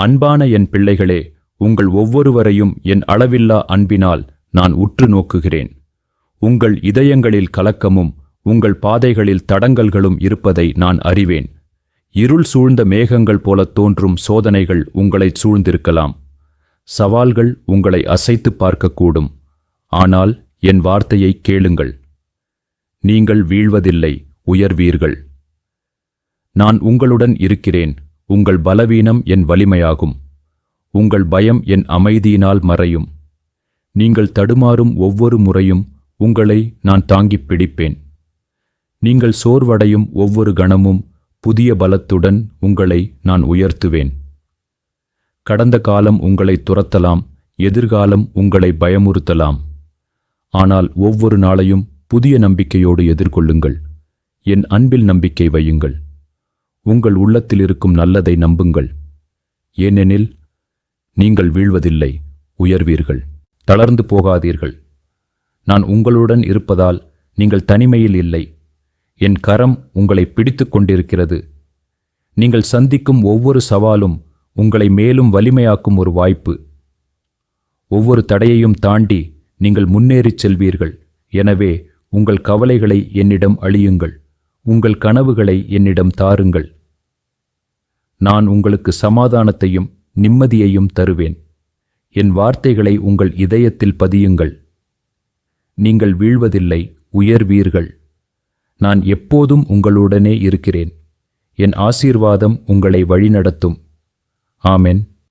அன்பான என் பிள்ளைகளே உங்கள் ஒவ்வொருவரையும் என் அளவில்லா அன்பினால் நான் உற்று நோக்குகிறேன். உங்கள் இதயங்களில் கலக்கமும் உங்கள் பாதைகளில் தடங்கல்களும் இருப்பதை நான் அறிவேன். இருள் சூழ்ந்த மேகங்கள் போலத் தோன்றும் சோதனைகள் உங்களைச் சூழ்ந்திருக்கலாம். சவால்கள் உங்களை அசைத்துப் பார்க்கக்கூடும். ஆனால் என் வார்த்தையை கேளுங்கள். நீங்கள் வீழ்வதில்லை உயர்வீர்கள். நான் உங்களுடன் இருக்கிறேன். உங்கள் பலவீனம் என் வலிமையாகும். உங்கள் பயம் என் அமைதியினால் மறையும். நீங்கள் தடுமாறும் ஒவ்வொரு முறையும் உங்களை நான் தாங்கிப் பிடிப்பேன். நீங்கள் சோர்வடையும் ஒவ்வொரு கணமும் புதிய பலத்துடன் உங்களை நான் உயர்த்துவேன். கடந்த காலம் உங்களை துரத்தலாம் எதிர்காலம் உங்களை பயமுறுத்தலாம். ஆனால் ஒவ்வொரு நாளையும் புதிய நம்பிக்கையோடு எதிர்கொள்ளுங்கள். என் அன்பில் நம்பிக்கை வையுங்கள். உங்கள் உள்ளத்தில் இருக்கும் நல்லதை நம்புங்கள். ஏனெனில் நீங்கள் வீழ்வதில்லை உயர்வீர்கள் தளர்ந்து போகாதீர்கள். நான் உங்களுடன் இருப்பதால் நீங்கள் தனிமையில் இல்லை. என் கரம் உங்களை பிடித்து கொண்டிருக்கிறது. நீங்கள் சந்திக்கும் ஒவ்வொரு சவாலும் உங்களை மேலும் வலிமையாக்கும் ஒரு வாய்ப்பு. ஒவ்வொரு தடையையும் தாண்டி நீங்கள் முன்னேறிச் செல்வீர்கள். எனவே உங்கள் கவலைகளை என்னிடம் அழியுங்கள். உங்கள் கனவுகளை என்னிடம் தாருங்கள். நான் உங்களுக்கு சமாதானத்தையும் நிம்மதியையும் தருவேன். என் வார்த்தைகளை உங்கள் இதயத்தில் பதியுங்கள். நீங்கள் வீழ்வதில்லை உயர்வீர்கள் நான் எப்போதும் உங்களுடனே இருக்கிறேன். என் ஆசீர்வாதம் உங்களை வழிநடத்தும். ஆமென்.